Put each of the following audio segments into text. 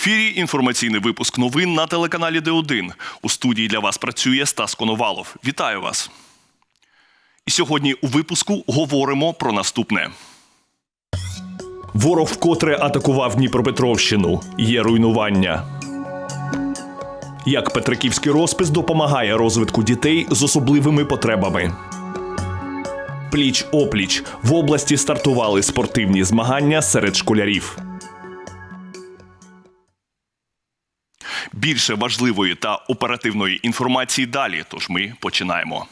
ефірі інформаційний випуск новин на телеканалі Д1. У студії для вас працює Стас Коновалов. Вітаю вас. І сьогодні у випуску говоримо про наступне. Ворог вкотре атакував Дніпропетровщину. Є руйнування. Як Петриківський розпис допомагає розвитку дітей з особливими потребами. Пліч опліч в області стартували спортивні змагання серед школярів. Більше важливої та оперативної інформації далі. Тож ми починаємо.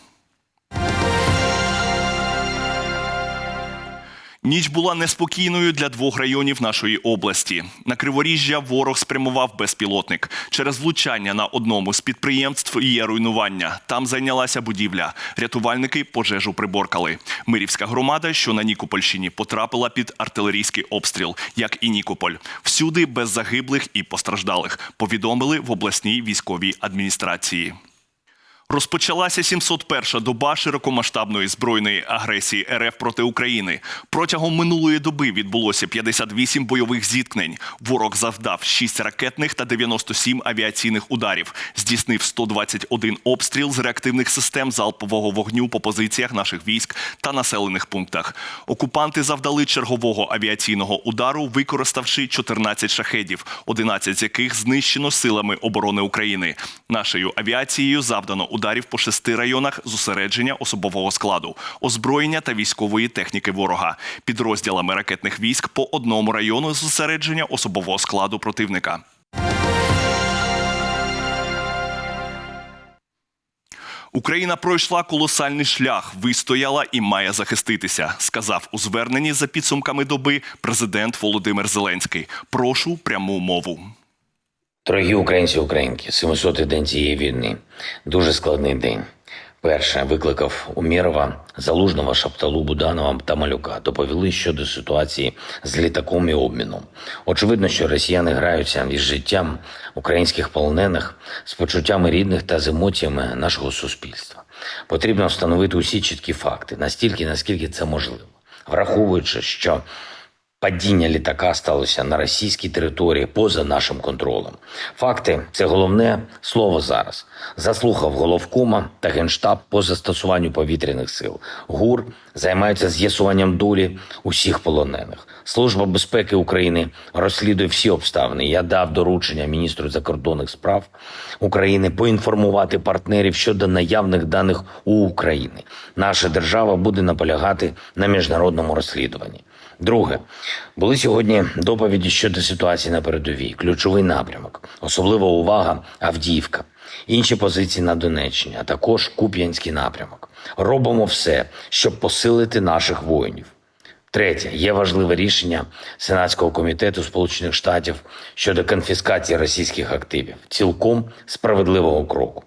Ніч була неспокійною для двох районів нашої області. На Криворіжжя ворог спрямував безпілотник. Через влучання на одному з підприємств є руйнування. Там зайнялася будівля. Рятувальники пожежу приборкали. Мирівська громада, що на Нікопольщині, потрапила під артилерійський обстріл, як і Нікополь. Всюди без загиблих і постраждалих. Повідомили в обласній військовій адміністрації. Розпочалася 701-ша доба широкомасштабної збройної агресії РФ проти України. Протягом минулої доби відбулося 58 бойових зіткнень. Ворог завдав 6 ракетних та 97 авіаційних ударів. Здійснив 121 обстріл з реактивних систем залпового вогню по позиціях наших військ та населених пунктах. Окупанти завдали чергового авіаційного удару, використавши 14 шахедів, 11 з яких знищено силами оборони України. Нашою авіацією завдано ударів по шести районах зосередження особового складу, озброєння та військової техніки ворога, підрозділами ракетних військ по одному району зосередження особового складу противника. Україна пройшла колосальний шлях, вистояла і має захиститися, сказав у зверненні за підсумками доби президент Володимир Зеленський. Прошу пряму мову. Дорогі українці українки, 700-й день цієї війни. Дуже складний день. Перше викликав Умєрова, Залужного, Шапталу, Буданова та Малюка. Доповіли щодо ситуації з літаком і обміном. Очевидно, що росіяни граються із життям українських полонених, з почуттями рідних та з емоціями нашого суспільства. Потрібно встановити усі чіткі факти, настільки, наскільки це можливо, враховуючи, що Падіння літака сталося на російській території поза нашим контролем. Факти це головне слово зараз. Заслухав головкома та генштаб по застосуванню повітряних сил. ГУР займається з'ясуванням долі усіх полонених. Служба безпеки України розслідує всі обставини. Я дав доручення міністру закордонних справ України поінформувати партнерів щодо наявних даних у України. Наша держава буде наполягати на міжнародному розслідуванні. Друге, були сьогодні доповіді щодо ситуації на передовій, ключовий напрямок, особлива увага Авдіївка, інші позиції на Донеччині, а також Куп'янський напрямок. Робимо все, щоб посилити наших воїнів. Третє, є важливе рішення Сенатського комітету Сполучених Штатів щодо конфіскації російських активів, цілком справедливого кроку.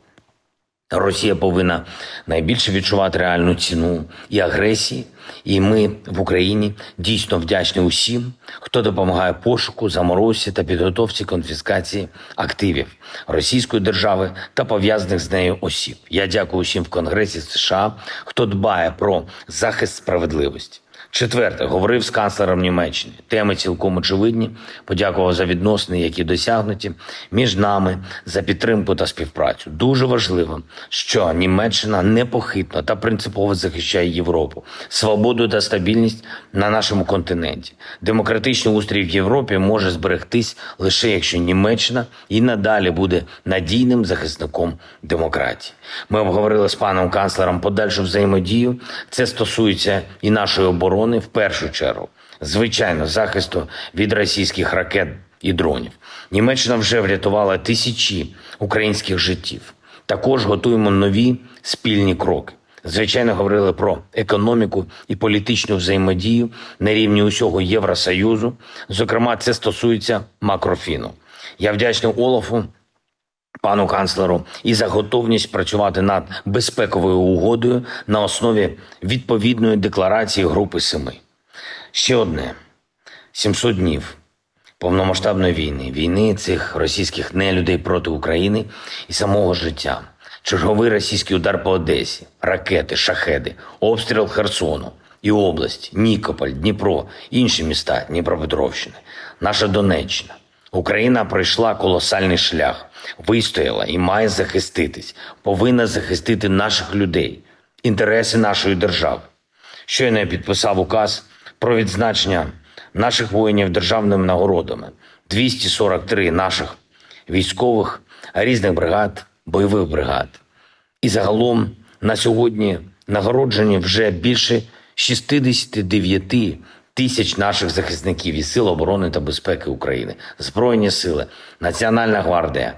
Росія повинна найбільше відчувати реальну ціну і агресії, і ми в Україні дійсно вдячні усім, хто допомагає пошуку, заморозці та підготовці конфіскації активів Російської держави та пов'язаних з нею осіб. Я дякую усім в Конгресі США, хто дбає про захист справедливості. Четверте, говорив з канцлером Німеччини. Теми цілком очевидні. Подякував за відносини, які досягнуті між нами за підтримку та співпрацю. Дуже важливо, що Німеччина непохитно та принципово захищає Європу, свободу та стабільність на нашому континенті. Демократичний устрій в Європі може зберегтись лише якщо Німеччина і надалі буде надійним захисником демократії. Ми обговорили з паном канцлером подальшу взаємодію. Це стосується і нашої оборони в першу чергу, звичайно, захисту від російських ракет і дронів. Німеччина вже врятувала тисячі українських життів. Також готуємо нові спільні кроки. Звичайно, говорили про економіку і політичну взаємодію на рівні усього Євросоюзу. Зокрема, це стосується макрофіну. Я вдячний Олафу пану канцлеру і за готовність працювати над безпековою угодою на основі відповідної декларації Групи Семи. Ще одне: 700 днів повномасштабної війни, війни цих російських нелюдей проти України і самого життя. Черговий російський удар по Одесі, ракети, шахеди, обстріл Херсону і область, Нікополь, Дніпро, інші міста Дніпропетровщини, наша Донеччина. Україна пройшла колосальний шлях, вистояла і має захиститись, повинна захистити наших людей, інтереси нашої держави. Щойно я підписав указ про відзначення наших воїнів державними нагородами. 243 наших військових різних бригад, бойових бригад. І загалом на сьогодні нагороджені вже більше 69 тисяч наших захисників і Сил оборони та безпеки України, Збройні сили, Національна гвардія,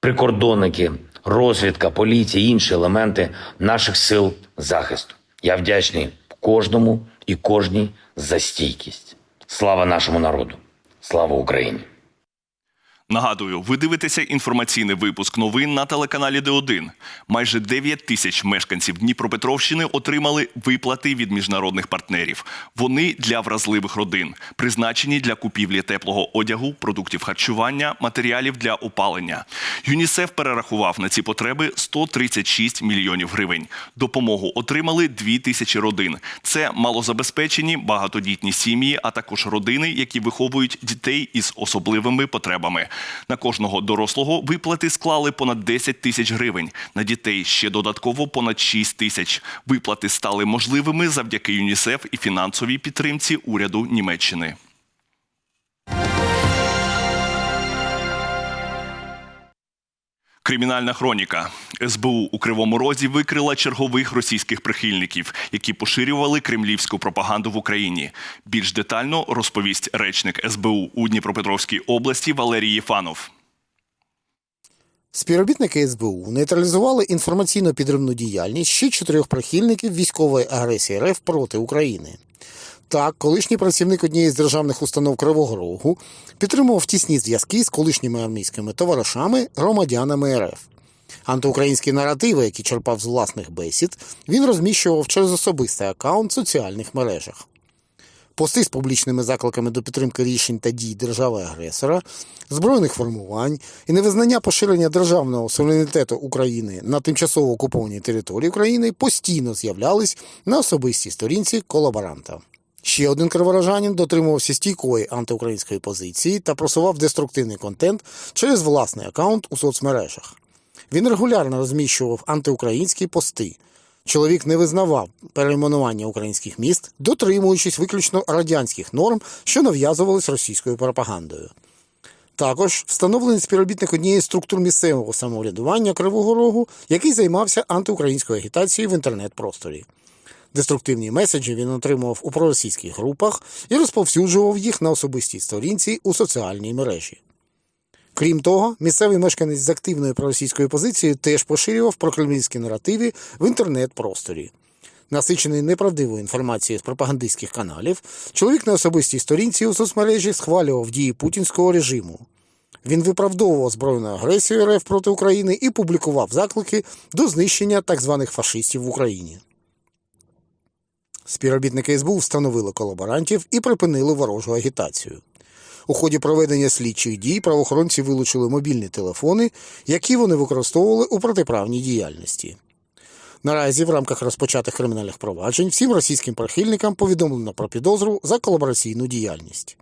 прикордонники, розвідка, поліція, інші елементи наших сил захисту. Я вдячний кожному і кожній за стійкість. Слава нашому народу! Слава Україні! Нагадую, ви дивитеся інформаційний випуск новин на телеканалі Д1. Майже 9 тисяч мешканців Дніпропетровщини отримали виплати від міжнародних партнерів. Вони для вразливих родин, призначені для купівлі теплого одягу, продуктів харчування, матеріалів для опалення. ЮНІСЕФ перерахував на ці потреби 136 мільйонів гривень. Допомогу отримали 2 тисячі родин. Це малозабезпечені багатодітні сім'ї, а також родини, які виховують дітей із особливими потребами. На кожного дорослого виплати склали понад 10 тисяч гривень. На дітей ще додатково понад 6 тисяч. Виплати стали можливими завдяки ЮНІСЕФ і фінансовій підтримці уряду Німеччини. Кримінальна хроніка СБУ у Кривому Розі викрила чергових російських прихильників, які поширювали кремлівську пропаганду в Україні. Більш детально розповість речник СБУ у Дніпропетровській області Валерій Єфанов. Співробітники СБУ нейтралізували інформаційно-підривну діяльність ще чотирьох прихильників військової агресії РФ проти України. Так, колишній працівник однієї з державних установ Кривого Рогу підтримував тісні зв'язки з колишніми армійськими товаришами, громадянами РФ. Антиукраїнські наративи, які черпав з власних бесід, він розміщував через особистий аккаунт в соціальних мережах. Пости з публічними закликами до підтримки рішень та дій держави-агресора, збройних формувань і невизнання поширення державного суверенітету України на тимчасово окупованій території України постійно з'являлись на особистій сторінці колаборанта. Ще один криворожанин дотримувався стійкої антиукраїнської позиції та просував деструктивний контент через власний аккаунт у соцмережах. Він регулярно розміщував антиукраїнські пости. Чоловік не визнавав перейменування українських міст, дотримуючись виключно радянських норм, що нав'язувались російською пропагандою. Також встановлений співробітник однієї з структур місцевого самоврядування Кривого Рогу, який займався антиукраїнською агітацією в інтернет-просторі. Деструктивні меседжі він отримував у проросійських групах і розповсюджував їх на особистій сторінці у соціальній мережі. Крім того, місцевий мешканець з активною проросійською позицією теж поширював прокремлівські наративи в інтернет-просторі. Насичений неправдивою інформацією з пропагандистських каналів, чоловік на особистій сторінці у соцмережі схвалював дії путінського режиму. Він виправдовував збройну агресію РФ проти України і публікував заклики до знищення так званих фашистів в Україні. Співробітники СБУ встановили колаборантів і припинили ворожу агітацію. У ході проведення слідчих дій правоохоронці вилучили мобільні телефони, які вони використовували у протиправній діяльності. Наразі в рамках розпочатих кримінальних проваджень всім російським прихильникам повідомлено про підозру за колабораційну діяльність.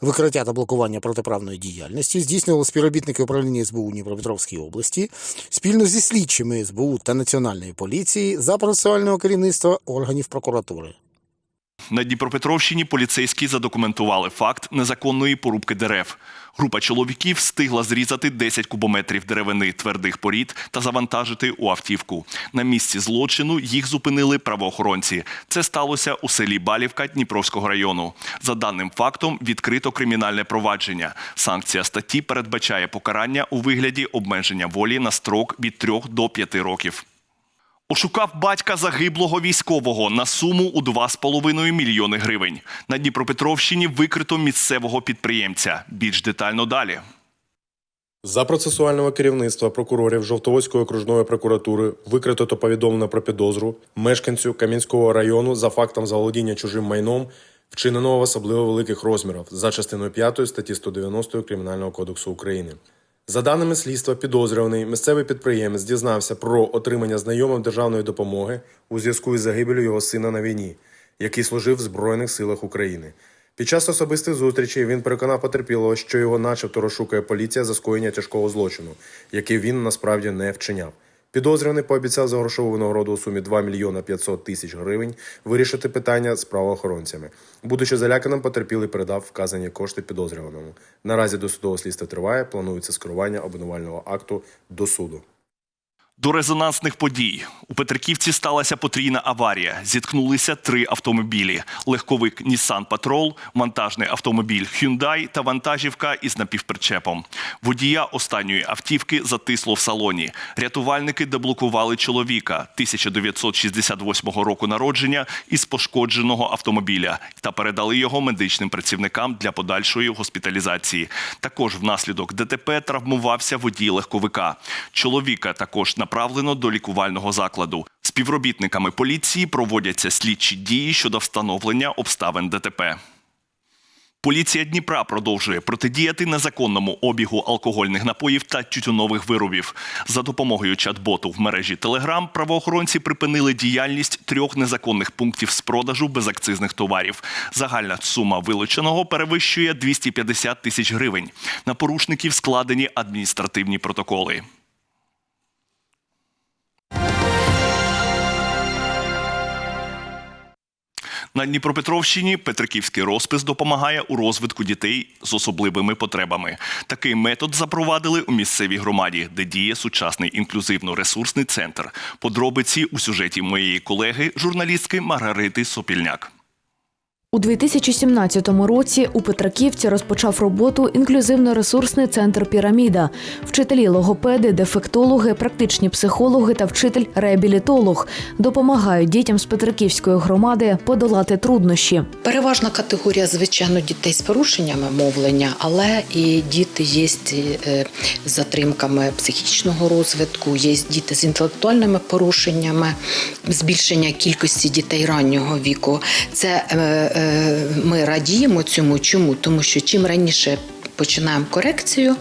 Викриття та блокування протиправної діяльності здійснювали співробітники управління СБУ у Дніпропетровській області спільно зі слідчими СБУ та Національної поліції за процесуального керівництва органів прокуратури. На Дніпропетровщині поліцейські задокументували факт незаконної порубки дерев. Група чоловіків встигла зрізати 10 кубометрів деревини твердих порід та завантажити у автівку. На місці злочину їх зупинили правоохоронці. Це сталося у селі Балівка Дніпровського району. За даним фактом відкрито кримінальне провадження. Санкція статті передбачає покарання у вигляді обмеження волі на строк від 3 до 5 років. Ошукав батька загиблого військового на суму у 2,5 мільйони гривень. На Дніпропетровщині викрито місцевого підприємця. Більш детально далі. За процесуального керівництва прокурорів Жовтоводської окружної прокуратури викрито та повідомлено про підозру мешканцю Кам'янського району за фактом заволодіння чужим майном, вчиненого в особливо великих розмірах за частиною 5 статті 190 Кримінального кодексу України. За даними слідства, підозрюваний місцевий підприємець дізнався про отримання знайомим державної допомоги у зв'язку із загибелю його сина на війні, який служив в Збройних силах України. Під час особистих зустрічей він переконав потерпілого, що його начебто розшукує поліція за скоєння тяжкого злочину, який він насправді не вчиняв. Підозрюваний пообіцяв за грошову винагороду у сумі 2 мільйона 500 тисяч гривень вирішити питання з правоохоронцями. Будучи заляканим, потерпілий передав вказані кошти підозрюваному. Наразі досудове слідство триває. Планується скерування обвинувального акту до суду. До резонансних подій у Петриківці сталася потрійна аварія. Зіткнулися три автомобілі: легковик Nissan Patrol, вантажний автомобіль Hyundai та вантажівка із напівпричепом. Водія останньої автівки затисло в салоні. Рятувальники деблокували чоловіка 1968 року народження із пошкодженого автомобіля та передали його медичним працівникам для подальшої госпіталізації. Також внаслідок ДТП травмувався водій легковика. Чоловіка також направлено до лікувального закладу. Співробітниками поліції проводяться слідчі дії щодо встановлення обставин ДТП. Поліція Дніпра продовжує протидіяти незаконному обігу алкогольних напоїв та тютюнових виробів. За допомогою чат-боту в мережі Телеграм правоохоронці припинили діяльність трьох незаконних пунктів з продажу безакцизних товарів. Загальна сума вилученого перевищує 250 тисяч гривень. На порушників складені адміністративні протоколи. На Дніпропетровщині Петриківський розпис допомагає у розвитку дітей з особливими потребами. Такий метод запровадили у місцевій громаді, де діє сучасний інклюзивно-ресурсний центр. Подробиці у сюжеті моєї колеги, журналістки Маргарити Сопільняк. У 2017 році у Петраківці розпочав роботу інклюзивно-ресурсний центр Піраміда. Вчителі логопеди, дефектологи, практичні психологи та вчитель-реабілітолог допомагають дітям з Петраківської громади подолати труднощі. Переважна категорія, звичайно, дітей з порушеннями мовлення, але і діти є е, з затримками психічного розвитку, є діти з інтелектуальними порушеннями, збільшення кількості дітей раннього віку. Це е, е, ми радіємо цьому. Чому? Тому що чим раніше. Починаємо корекцію,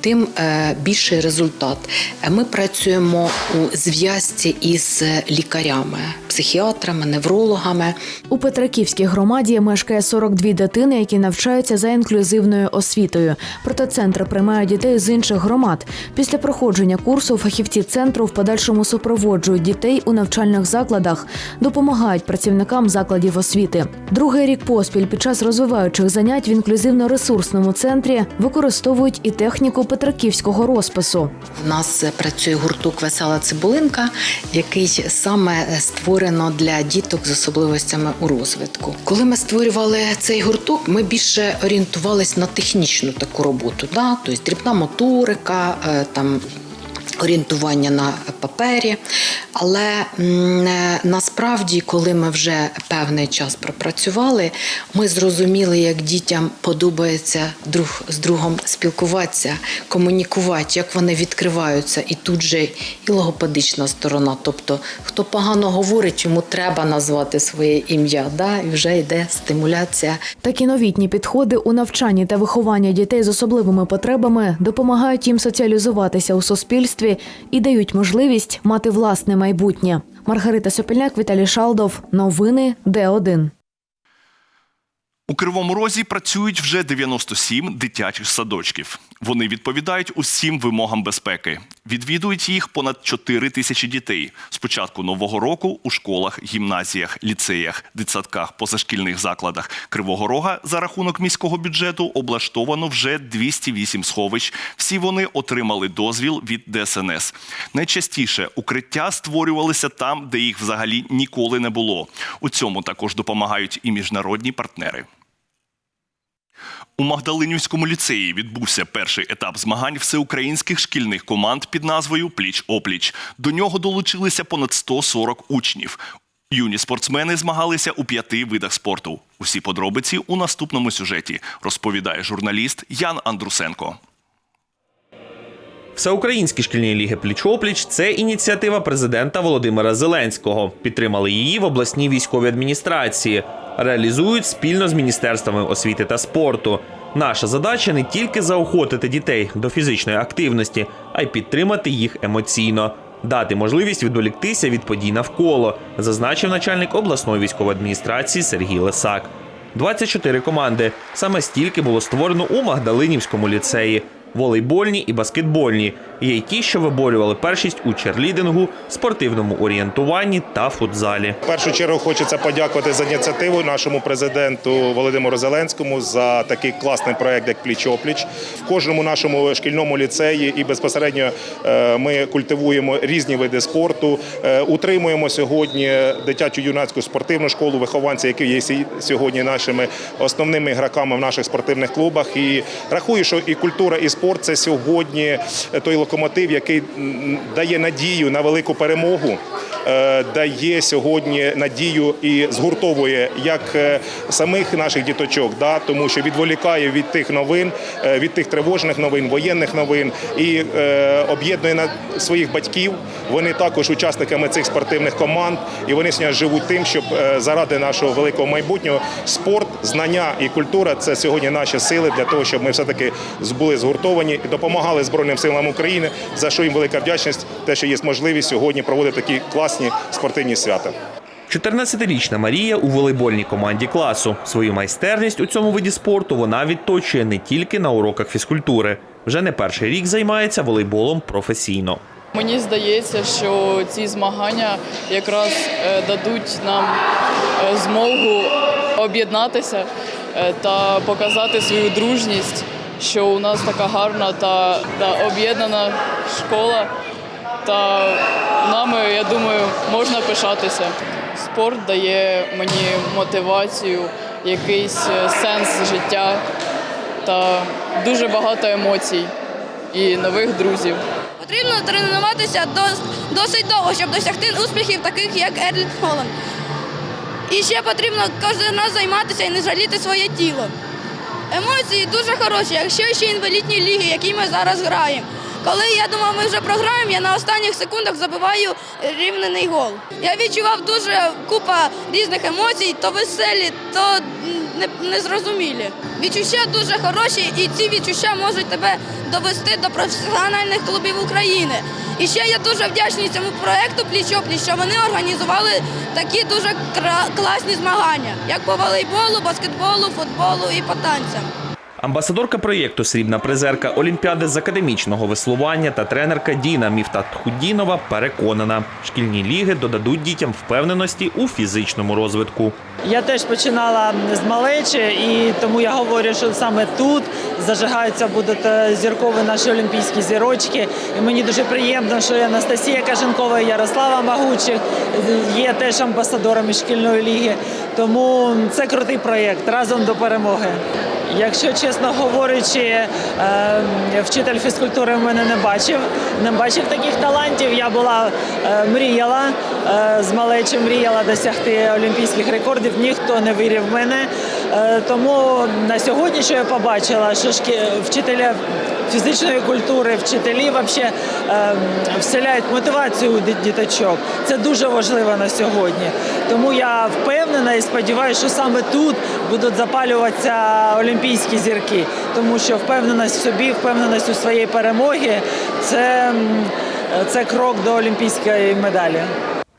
тим е, більший результат. Е, Ми працюємо у зв'язці із лікарями, психіатрами, неврологами. У Петраківській громаді мешкає 42 дитини, які навчаються за інклюзивною освітою. Проте центр приймає дітей з інших громад. Після проходження курсу фахівці центру в подальшому супроводжують дітей у навчальних закладах, допомагають працівникам закладів освіти. Другий рік поспіль під час розвиваючих занять в інклюзивно-ресурсному центрі використовують і техніку петраківського розпису. У нас працює гурток Весела цибулинка, який саме створено для діток з особливостями у розвитку. Коли ми створювали цей гурток, ми більше орієнтувались на технічну таку роботу. Да? Тобто дрібна моторика, е, там. Орієнтування на папері, але насправді, коли ми вже певний час пропрацювали, ми зрозуміли, як дітям подобається друг з другом спілкуватися, комунікувати, як вони відкриваються, і тут же і логопедична сторона. Тобто, хто погано говорить, йому треба назвати своє ім'я, да? і вже йде стимуляція Такі новітні підходи у навчанні та вихованні дітей з особливими потребами допомагають їм соціалізуватися у суспільстві і дають можливість мати власне майбутнє. Маргарита Сопільняк, Віталій Шалдов. Новини Д1. У Кривому Розі працюють вже 97 дитячих садочків. Вони відповідають усім вимогам безпеки. Відвідують їх понад 4 тисячі дітей. З початку нового року у школах, гімназіях, ліцеях, дитсадках, позашкільних закладах Кривого Рога за рахунок міського бюджету облаштовано вже 208 сховищ. Всі вони отримали дозвіл від ДСНС. Найчастіше укриття створювалися там, де їх взагалі ніколи не було. У цьому також допомагають і міжнародні партнери. У Магдалинівському ліцеї відбувся перший етап змагань всеукраїнських шкільних команд під назвою Пліч опліч. До нього долучилися понад 140 учнів. Юні спортсмени змагалися у п'яти видах спорту. Усі подробиці у наступному сюжеті розповідає журналіст Ян Андрусенко. Всеукраїнські шкільні ліги пліч-опліч – це ініціатива президента Володимира Зеленського. Підтримали її в обласній військовій адміністрації. Реалізують спільно з міністерствами освіти та спорту. Наша задача не тільки заохотити дітей до фізичної активності, а й підтримати їх емоційно, дати можливість відволіктися від подій навколо, зазначив начальник обласної військової адміністрації Сергій Лисак. 24 команди. Саме стільки було створено у Магдалинівському ліцеї. Волейбольні і баскетбольні. Є й ті, що виборювали першість у черлідингу, спортивному орієнтуванні та футзалі. В першу чергу хочеться подякувати за ініціативу нашому президенту Володимиру Зеленському за такий класний проект, як пліч-опліч. В кожному нашому шкільному ліцеї і безпосередньо е, ми культивуємо різні види спорту. Е, Утримуємо сьогодні дитячу юнацьку спортивну школу вихованців, які є сьогодні нашими основними гравцями в наших спортивних клубах. І рахую, що і культура, і спорт це сьогодні той локомотив, який дає надію на велику перемогу е, дає сьогодні надію і згуртовує як е, самих наших діточок, да, тому що відволікає від тих новин, е, від тих тривожних новин, воєнних новин і об'єднує на своїх батьків. Вони також учасниками цих спортивних команд, і вони сьогодні живуть тим, щоб заради нашого великого майбутнього спорт, знання і культура це сьогодні наші сили для того, щоб ми все таки були згуртовані і допомагали Збройним силам України, за що їм велика вдячність, те, що є можливість сьогодні проводити такі класні спортивні свята. 14-річна Марія у волейбольній команді класу. Свою майстерність у цьому виді спорту вона відточує не тільки на уроках фізкультури. Вже не перший рік займається волейболом професійно. Мені здається, що ці змагання якраз е, дадуть нам е, змогу об'єднатися е, та показати свою дружність, що у нас така гарна та, та об'єднана школа. Та нами, я думаю, можна пишатися. Спорт дає мені мотивацію, якийсь е, сенс життя та дуже багато емоцій і нових друзів. Потрібно тренуватися дос- досить довго, щоб досягти успіхів, таких як Ерлін Холланд. І ще потрібно кожен раз займатися і не жаліти своє тіло. Емоції дуже хороші, якщо ще інвалідні ліги, які ми зараз граємо. Коли я думав, ми вже програємо, я на останніх секундах забиваю рівнений гол. Я відчував дуже купа різних емоцій, то веселі, то незрозумілі. Відчуття дуже хороші, і ці відчуття можуть тебе довести до професіональних клубів України. І ще я дуже вдячний цьому проекту «Пліч-опліч», що вони організували такі дуже класні змагання, як по волейболу, баскетболу, футболу і по танцям. Амбасадорка проєкту Срібна призерка Олімпіади з академічного веслування та тренерка Діна Міфтат Худінова переконана, шкільні ліги додадуть дітям впевненості у фізичному розвитку. Я теж починала з малечі, і тому я говорю, що саме тут зажигаються будуть е, зіркові наші олімпійські зірочки. І мені дуже приємно, що і Анастасія Каженкова і Ярослава Магучих є теж амбасадорами шкільної ліги. Тому це крутий проєкт разом до перемоги. Якщо чесно говорячи, е, вчитель фізкультури мене не бачив, не бачив таких талантів. Я була е, мріяла е, з малечі, мріяла досягти олімпійських рекордів. Ніхто не вірив в мене. Тому на сьогодні, що я побачила, що вчителя фізичної культури, вчителі вообще е, вселяють мотивацію у діточок. Це дуже важливо на сьогодні. Тому я впевнена і сподіваюся, що саме тут будуть запалюватися олімпійські зірки, тому що впевненість в собі, впевненість у своїй перемогі це, це крок до олімпійської медалі.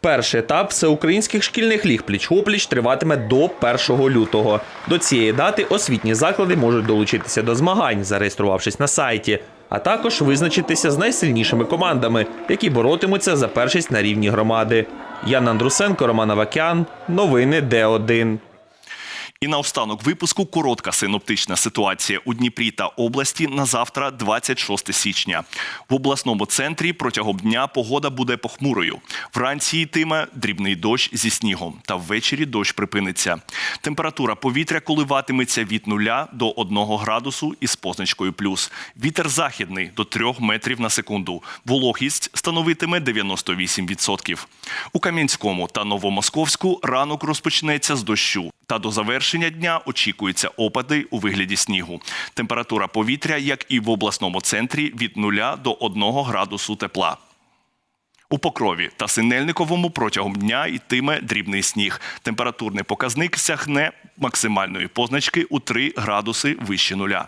Перший етап всеукраїнських шкільних ліг пліч-опліч триватиме до 1 лютого. До цієї дати освітні заклади можуть долучитися до змагань, зареєструвавшись на сайті, а також визначитися з найсильнішими командами, які боротимуться за першість на рівні громади. Ян Андрусенко, Роман Авакян. Новини Д1. І наостанок випуску коротка синоптична ситуація у Дніпрі та області на завтра, 26 січня. В обласному центрі протягом дня погода буде похмурою. Вранці йтиме дрібний дощ зі снігом, та ввечері дощ припиниться. Температура повітря коливатиметься від 0 до 1 градусу із позначкою плюс. Вітер західний до 3 метрів на секунду. Вологість становитиме 98%. У Кам'янському та Новомосковську ранок розпочнеться з дощу. Та до завершення дня очікуються опади у вигляді снігу. Температура повітря, як і в обласному центрі, від 0 до 1 градусу тепла. У Покрові та Синельниковому протягом дня йтиме дрібний сніг. Температурний показник сягне максимальної позначки у 3 градуси вище нуля.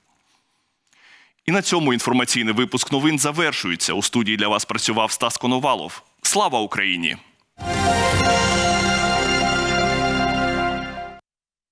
І на цьому інформаційний випуск новин завершується. У студії для вас працював Стас Коновалов. Слава Україні!